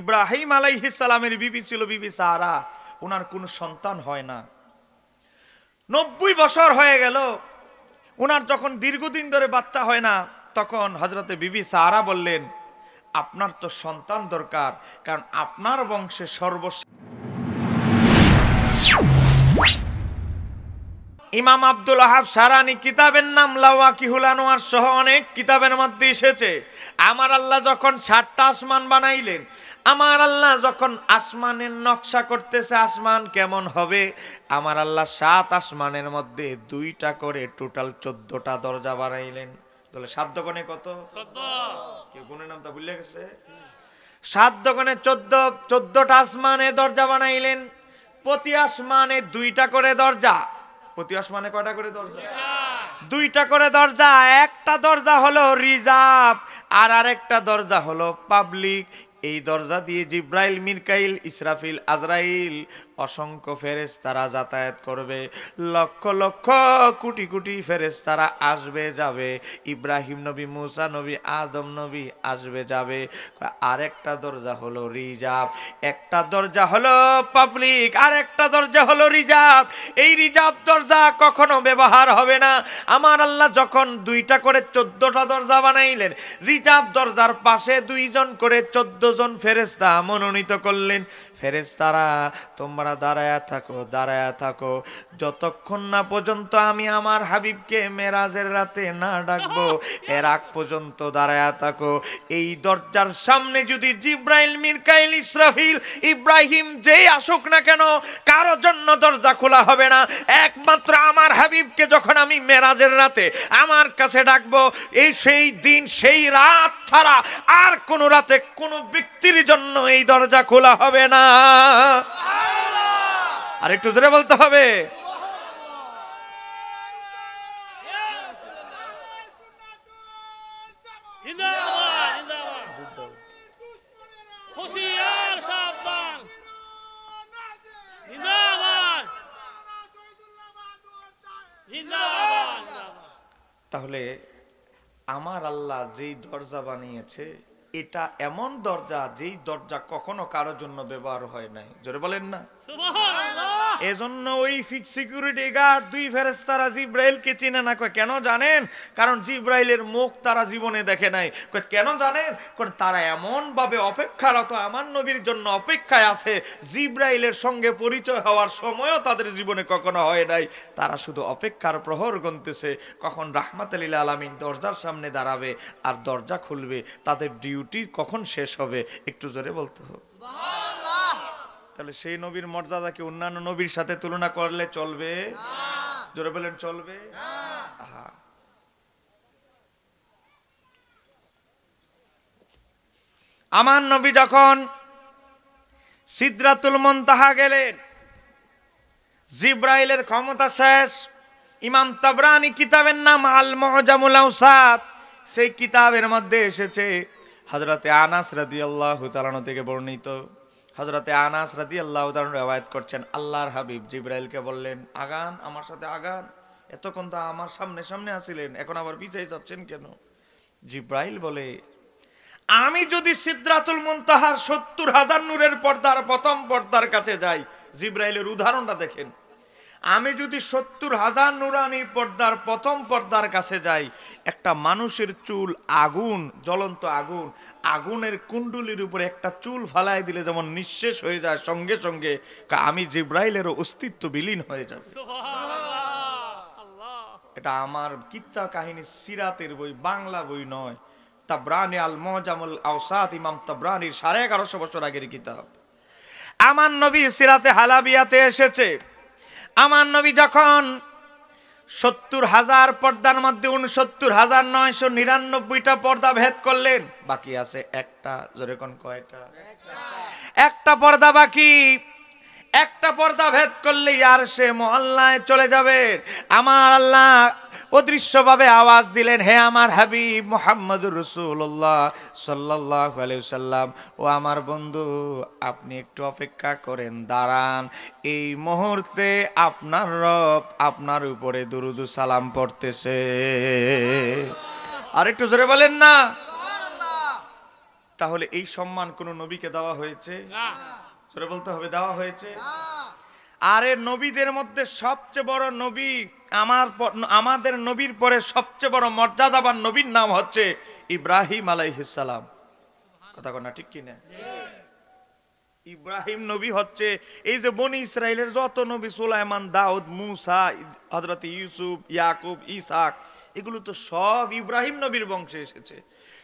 ইব্রাহিম আলাইহিসালামের বিবি ছিল বিবি সাহারা। ওনার কোনো সন্তান হয় না। নব্বই বছর হয়ে গেল। ওনার যখন দীর্ঘদিন ধরে বাচ্চা হয় না, তখন হজরতে বিবি সাহারা বললেন, আপনার তো সন্তান দরকার, কারণ আপনার বংশে সর্বস্ব ইমাম আব্দুল আহাব সারানি কিতাবের নাম লাওয়াকিহুল আনোয়ার সহ অনেক কিতাবের মধ্যে এসেছে। আমার আল্লাহ যখন সাতটা আসমান বানাইলেন আমার আল্লাহ যখন আসমানের নকশা করতেছে আসমান কেমন হবে? আমার আল্লাহ সাত আসমানের মধ্যে দুইটা করে টোটাল চোদ্দটা দরজা বানাইলেন। তাহলে সাত দোকানে কত? কেউ গুণের নামটা ভুলে গেছে? সাত দোকানে চোদ্দ চোদ্দটা আসমানে দরজা বানাইলেন। প্রতি আসমানে দুইটা করে দরজা। প্রতি আসমানে কয়টা করে দরজা? দুইটা করে দরজা। একটা দরজা হলো রিজার্ভ আর আরেকটা দরজা হলো পাবলিক। এই দরজা দিয়ে জিব্রাইল মিরকাইল ইসরাফিল আজরাইল অসংখ্য ফেরেস তারা যাতায়াত করবে। লক্ষ লক্ষ, কোটি কোটি ফেরেস তারা আসবে, যাবে। ইব্রাহিম নবী, মুসা নবী, আদম নবী আসবে, যাবে। আরেকটা দরজা হলো রিজার্ভ। একটা দরজা হলো পাবলিক আর একটা দরজা হলো রিজার্ভ। এই রিজার্ভ দরজা কখনো ব্যবহার হবে না। আমার আল্লাহ যখন দুইটা করে চোদ্দটা দরজা বানাইলেন, রিজার্ভ দরজার পাশে দুইজন করে চোদ্দ জন ফেরেস্তা মনোনীত করলেন। ফেরেস্তারা তোমরা দাঁড়ায়া থাকো দাঁড়ায়া থাকো। যতক্ষণ না পর্যন্ত আমি আমার হাবিবকে মেরাজের রাতে না ডাকবো, এর আগ পর্যন্ত দাঁড়ায়া থাকো। এই দরজার সামনে যদি জিব্রাইল মিরকাইল ইসরাফিল, ইব্রাহিম যেই আসুক না কেন, কারও জন্য দরজা খোলা হবে না। একমাত্র আমার হাবিবকে যখন আমি মেরাজের রাতে আমার কাছে ডাকবো, এই সেই দিন, সেই রাত ছাড়া আর কোনো রাতে কোনো ব্যক্তির জন্য এই দরজা খোলা হবে না। আর একটু জোরে বলতে হবে। তাহলে আমার আল্লাহ যেই দরজা বানিয়েছে এটা এমন দরজা যেই দরজা কখনো কারোর জন্য ব্যবহার হয় নাই। জোরে বলেন না। এজন্য ওই ফিক্স সিকিউরিটি গার্ড দুই ফেরেস্তারা জিব্রাইলকে চিনে না। কয়, কেন জানেন? কারণ জিব্রাইলের মুখ তারা জীবনে দেখে নাই। কয়, কেন জানেন? কারণ তারা এমন ভাবে অপেক্ষারত আমার নবীর জন্য অপেক্ষায় আছে। জিব্রাইলের সঙ্গে পরিচয় হওয়ার সময়ও তাদের জীবনে কখনো হয় নাই। তারা শুধু অপেক্ষার প্রহর গুনতেছে। কখন রাহমাত আলীল আলামিন দরজার সামনে দাঁড়াবে আর দরজা খুলবে, তাদের ডিউটি কখন শেষ হবে? একটু জোরে বলতে হবে। তাহলে সেই নবীর মর্যাদাকে অন্যান্য নবীর সাথে তুলনা করলে চলবে? জোরে বলেন, চলবে। আমার নবী যখন সিদ্রাতুল মন্তাহা গেলেন, জিব্রাইলের ক্ষমতা শেষ, ইমাম তাবরানি কিতাবের নাম আল মহজামুল আউসাদ সেই কিতাবের মধ্যে এসেছে হজরতে আনাস রাদিয়াল্লাহু তাআলা থেকে বর্ণিত। হজরতে আনাস রাদিয়াল্লাহু তাআলা রওয়ায়াত করছেন, আল্লাহর হাবিব জিব্রাইলকে বললেন, আগান, আমার সাথে আগান। এতক্ষণ তো আমার সামনে সামনে আসিলেন, এখন আবার পিছিয়ে যাচ্ছেন কেন? জিব্রাইল বলে, আমি যদি সিদ্রাতুল মুনতাহার সত্তর হাজার নূরের পর্দার প্রথম পর্দার কাছে যাই, জিব্রাইলের উদাহরণটা দেখেন, আমি যদি সত্তর হাজার নুরানি পর্দার প্রথম পর্দার কাছে যাই, একটা মানুষের চুল আগুন, জ্বলন্ত আগুন আগুনের কুণ্ডুলির উপরে একটা চুল ফালাই দিলে যেমন নিঃশেষ হয়ে যায় সঙ্গে সঙ্গে আমি জিব্রাইলেরও অস্তিত্ব বিলীন হয়ে যাবে। এটা আমার কিচ্ছা কাহিনী সিরাতের বই বাংলা বই নয়। তাবরানি আল মজামুল আওসাত ইমাম তাবরানির সাড়ে এগারোশো বছর আগের কিতাব। আমার নবী সিরাতে হালাবিয়াতে এসেছে। আমার নবী যখন সত্তর হাজার পর্দার মধ্যে উনসত্তর হাজার নয়শো নিরানব্বইটা পর্দা ভেদ করলেন। বাকি আছে একটা, জোরে কোন কয়টা একটা পর্দা বাকি। একটা পর্দা ভেদ করলে আর সে মহল্লায় চলে যাবে। আমার আল্লাহ অদৃশ্যভাবে আওয়াজ দিলেন হে আমার হাবিব মোহাম্মদুর রসুল্লাহ সাল্লাহ সাল্লাম ও আমার বন্ধু আপনি একটু অপেক্ষা করেন দাঁড়ান। এই মুহূর্তে আপনার রব আপনার উপরে দুরুদু সালাম পড়তেছে। আর একটু জোরে বলেন না। তাহলে এই সম্মান কোন নবীকে দেওয়া হয়েছে? না। সেটা বলতে হবে দেওয়া হয়েছে। আরে নবীদের মধ্যে সবচেয়ে বড় নবী আমার আমাদের নবীর পরে সবচেয়ে বড় মর্যাদাবান নবীর নাম হচ্ছে ইব্রাহিম আলাইহিসসালাম কথা কনা ঠিক কি না? ইব্রাহিম নবী হচ্ছে এই যে বনি ইসরায়েলের যত নবী সুলাইমান দাউদ মুসা হযরত ইউসুফ ইয়াকুব ইসাক এগুলো তো সব ইব্রাহিম নবীর বংশে এসেছে।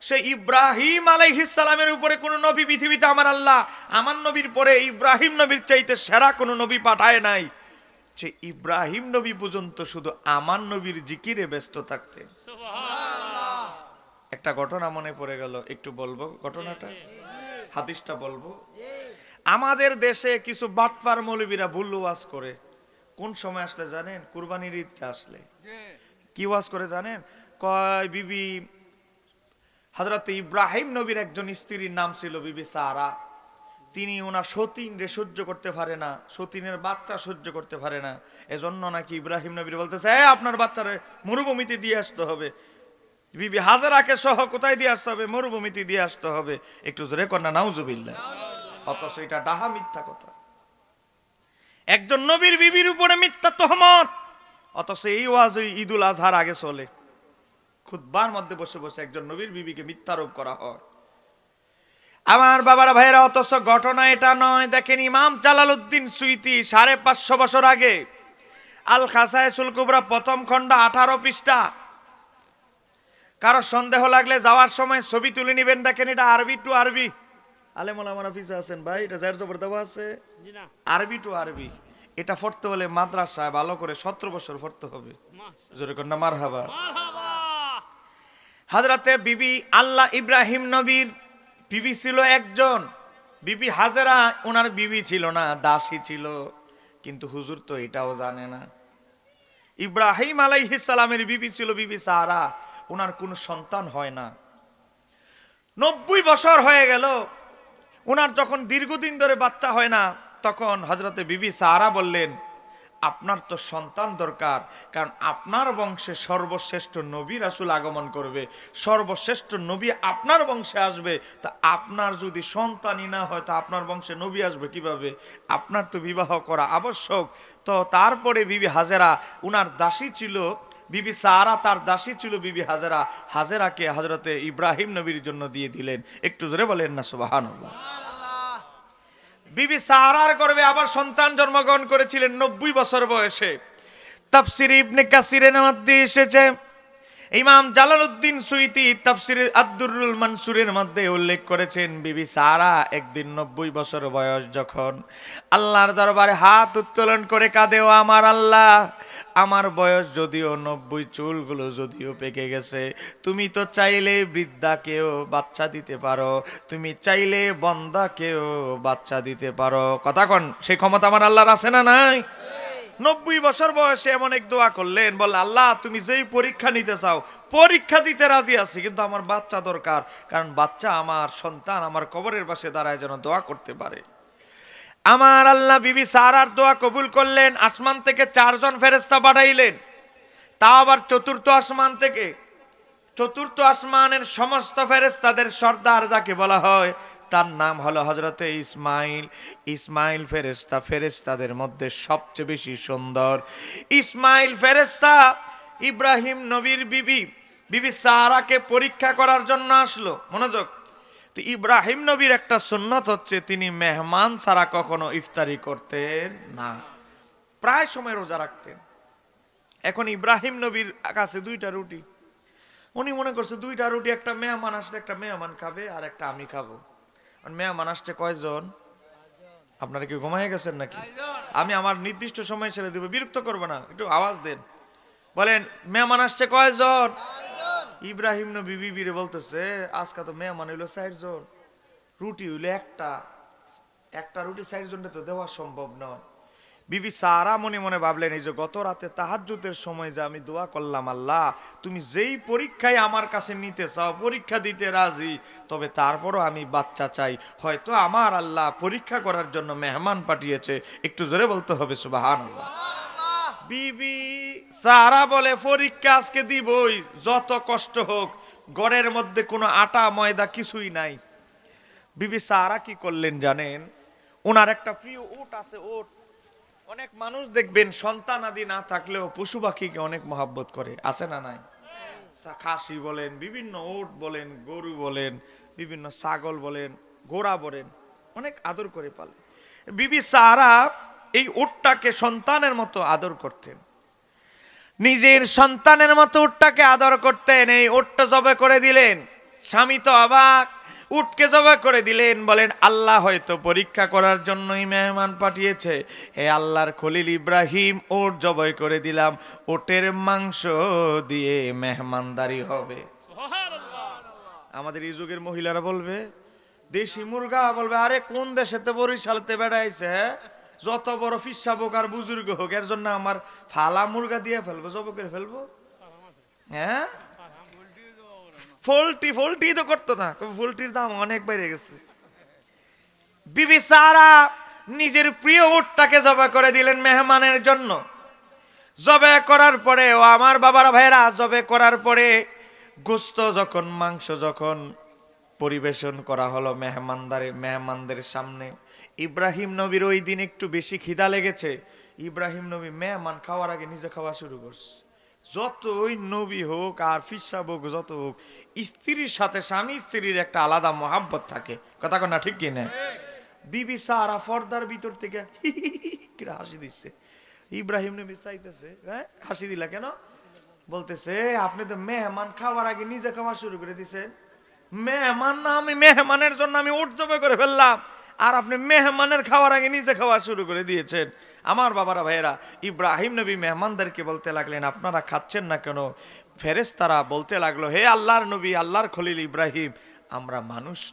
সে ইব্রাহিম আলাইহিস সালামের উপরে কোন নবী পৃথিবীতে আমার আল্লাহ আমার নবীর পরে ইব্রাহিম নবীর চাইতে সেরা কোন নবী পাঠায় নাই। সে ইব্রাহিম নবী পর্যন্ত শুধু আমার নবীর জিকিরে ব্যস্ত থাকতেন একটা ঘটনা মনে পড়ে গেল একটু বলব ঘটনাটা? হাদিসটা বলব? আমাদের দেশে কিছু বাটপার মৌলবীরা ভুল ওয়াজ করে। কোন সময় আসলে জানেন? কুরবানির ঈদটা আসলে। কি ওয়াজ করে জানেন? কয় বিবি হযরত ইব্রাহিম নবীর একজন স্ত্রীর নাম ছিল বিবি সারা। তিনি ওনার সতীন রে সহ্য করতে পারে না সতীনের বাচ্চা সহ্য করতে পারে না। এজন্য নাকি ইব্রাহিম নবীর বলতেছে "এই, আপনার বাচ্চারে মরুভূমিতে দিয়ে আসতে হবে। বিবি হাজারাকে সহ কোথায় দিয়ে আসতে হবে? মরুভূমিতে দিয়ে আসতে হবে। একটু জোরে কন্যা নাউজুবিল্লাহ। অথচ এটা ডাহা মিথ্যা কথা। একজন নবীর বিবির উপরে মিথ্যা তহমত। অথচ এই ওয়াজ ঈদুল আজহার আগে চলে। খুদবার মধ্যে বসে বসে একজন নবীর বিবিকে মিথ্যারোপ করা হয়। আমার বাবার ভাইয়েরা অথচ ঘটনা এটা নয়। দেখেন ইমাম জালালউদ্দিন সুইতি সাড়ে পাঁচশো বছর আগে আল খাসায় সুলকুবরা প্রথম খণ্ড আঠারো পৃষ্ঠা। কারও সন্দেহ লাগলে যাওয়ার সময় ছবি তুলে নিবেন। দেখেন এটা আরবি টু আরবি। আলেমুল আমার অফিসে আছেন ভাই এটা জায়ের জবর দেওয়া আছে? আরবি টু আরবি। এটা পড়তে হলে মাদ্রাসায় ভালো করে সতেরো বছর পড়তে হবে। জোরে কন্যা মার হাবা হাজরাতে বিবি আল্লাহ ইব্রাহিম নবীর বিবি ছিল একজন। বিবি হাজরা ওনার বিবি ছিল না, দাসী ছিল। কিন্তু হুজুর তো এটাও জানে না। ইব্রাহিম সালামের বিবি ছিল বিবি সারা ওনার কোনো সন্তান হয় না। নব্বই বছর হয়ে গেল ওনার যখন দীর্ঘদিন ধরে বাচ্চা হয় না, তখন হজরতে বিবি সারা বললেন আপনার তো সন্তান দরকার, কারণ আপনার বংশে সর্বশ্রেষ্ঠ নবী রাসুল আগমন করবে। সর্বশ্রেষ্ঠ নবী আপনার বংশে আসবে। তা আপনার যদি সন্তানই না হয়, তা আপনার বংশে নবী আসবে কীভাবে? আপনার তো বিবাহ করা আবশ্যক। তো তারপরে বিবি হাজেরা, উনার দাসী ছিল বিবি সারা, তার দাসী ছিল বিবি হাজেরা। হাজেরাকে হজরতে ইব্রাহিম নবীর জন্য দিয়ে দিলেন। একটু জোরে বলেন না, সুবহানাল্লাহ। বিবি সাহারার গর্বে আবার সন্তান জন্মগ্রহণ করেছিলেন নব্বই বছর বয়সে। তাফসির ইবনে কাসিরের মধ্যে এসেছে। ইমাম জালালউদ্দিন সুইতি তাফসির আব্দুরুল মানসুরের মধ্যে উল্লেখ করেছেন, বিবি সারা একদিন নব্বই বছর বয়স যখন আল্লাহর দরবারে হাত উত্তোলন করে কাঁদেও আমার আল্লাহ আমার বয়স যদিও নব্বই, চুলগুলো যদিও পেকে গেছে, তুমি তো চাইলে বৃদ্ধাকেও বাচ্চা দিতে পারো, তুমি চাইলে বন্দাকেও বাচ্চা দিতে পারো। কথা কন সেই ক্ষমতা আমার আল্লাহর আছে না নাই? নব্বই বছর বয়সে এমন এক দোয়া করলেন, বল, আল্লাহ, তুমি যেই পরীক্ষা নিতে চাও, পরীক্ষা দিতে রাজি আছি, কিন্তু আমার বাচ্চা দরকার, কারণ বাচ্চা আমার সন্তান আমার কবরের পাশে দাঁড়ায় যেন দোয়া করতে পারে। আমার আল্লাহ বিবি সারার দোয়া কবুল করলেন, আসমান থেকে চারজন ফেরেস্তা পাঠাইলেন। তা আবার চতুর্থ আসমান থেকে। চতুর্থ আসমানের সমস্ত ফেরেস্তাদের সর্দার যাকে বলা হয়, তার নাম হলো হজরতে ইসমাইল। ইসমাইল ফেরেস্তা ফেরেস্তাদের মধ্যে সবচেয়ে বেশি সুন্দর। ইসমাইল ফেরেস্তা ইব্রাহিম নবীর বিবি বিবি সারাকে পরীক্ষা করার জন্য আসলো। মনোযোগ তো ইব্রাহিম নবীর একটা সুন্নত হচ্ছে, তিনি মেহমান ছাড়া কখনো ইফতারি করতেন না। প্রায় সময় রোজা রাখতেন। এখন ইব্রাহিম নবীর কাছে দুইটা রুটি। উনি মনে করছে, দুইটা রুটি, একটা মেহমান আসলে একটা মেহমান খাবে আর একটা আমি খাব। মেহমান আসছে কয়জন? আপনারা কি ঘুমাই গেছেন নাকি? আমি আমার নির্দিষ্ট সময় ছেড়ে দিব, বিরক্ত করব না, একটু আওয়াজ দেন। বলেন, মেহমান আসছে কয়জন? ইব্রাহিম নবী বিবিরে বলতেছে, আজকে তো মেহমান হইল ষাট জন রুটি হইল একটা। একটা রুটি ষাট জনটা তো দেওয়া সম্ভব নয়। বিবি সারা মনে মনে ভাবলেন, এই যে গত রাতে তাহাজ্জুদের সময় যে আমি দোয়া করলাম আল্লাহ, তুমি যেই পরীক্ষায় আমার কাছে নিতে চাও, পরীক্ষা দিতে রাজি, তবে তারপরও আমি বাচ্চা চাই। হয়তো আমার আল্লাহ পরীক্ষা করার জন্য মেহমান পাঠিয়েছে। একটু জোরে বলতে হবে সুবাহান বিবি সারা বলে, পরীক্ষা আজকে দিবই, যত কষ্ট হোক, গড়ের মধ্যে কোনো আটা, ময়দা কিছুই নাই। বিবি সারা কি করলেন জানেন? ওনার একটা প্রিয় উট আছে উট অনেক মানুষ দেখবেন, সন্তান আদি না থাকলেও পশু পাখিকে অনেক মহাব্বত করে। আছে না নাই? খাসি বলেন, বিভিন্ন উট বলেন, গরু বলেন, বিভিন্ন ছাগল বলেন, ঘোড়া বলেন, অনেক আদর করে পালে। বিবি সারা এই উটটাকে সন্তানের মতো আদর করতেন। নিজের সন্তানের মতো উটটাকে আদর করতেন। এই উটটা জবে করে দিলেন স্বামী তো অবাক উটকে জবে করে দিলেন বলেন আল্লাহ হয়তো পরীক্ষা করার জন্যই মেহমান পাঠিয়েছে। হে আল্লাহর খলিল ইব্রাহিম ওট জবাই করে দিলাম ওটের মাংস দিয়ে মেহমানদারি হবে। আমাদের এই যুগের মহিলারা বলবে দেশি মুরগা? বলবে আরে কোন দেশেতে বরিশালতে বেড়াইছে হ্যাঁ? যত বড় ফিসাবক আর বুজুর্গ হোক, এর জন্য আমার ফালা মুরগা দিয়ে ফেলব, জব করে ফেলব। হ্যাঁ? ফোল্টি ফোল্টি তো করতো না ফোল্টির দাম অনেক বেড়ে গেছে। বিবি সারা নিজের প্রিয় উটটাকে জবা করে দিলেন মেহমানের জন্য। জবে করার পরে, ও আমার বাবার ভাইরা জবে করার পরে গোস্ত যখন, মাংস যখন পরিবেশন করা হলো মেহমানদারে, মেহমানদের সামনে। ইব্রাহিম নবীর ওই দিন একটু বেশি খিদা লেগেছে। ইব্রাহিম নবী মেহমান খাওয়ার আগে নিজে খাওয়া শুরু করছে। যত ওই নবী হোক, আর ফিসা হোক, যত হোক, স্ত্রীর সাথে স্বামী স্ত্রীর একটা আলাদা মহাব্বত থাকে। কথা কনা ঠিক কি না বিবি সারা ফর্দার ভিতর থেকে হাসি দিচ্ছে। ইব্রাহিম নবী চাইতেছে হ্যাঁ? হাসি দিলা কেন? বলতেছে আপনি তো মেহমান খাওয়ার আগে নিজে খাওয়া শুরু করে দিছেন। মেহমান না, আমি মেহমানের জন্য আমি উঠ জবে করে ফেললাম। আর আপনি মেহমানের খাওয়ার আগে নিজে খাওয়া শুরু করে দিয়েছেন। আমার বাবারা, ভাইয়েরা, ইব্রাহিম নবী মেহমানদেরকে বলতে লাগলেন, আপনারা খাচ্ছেন না কেন? ফেরেস্তারা বলতে লাগল, হে আল্লাহর নবী, আল্লাহর খলিল ইব্রাহিম, আমরা মানুষ।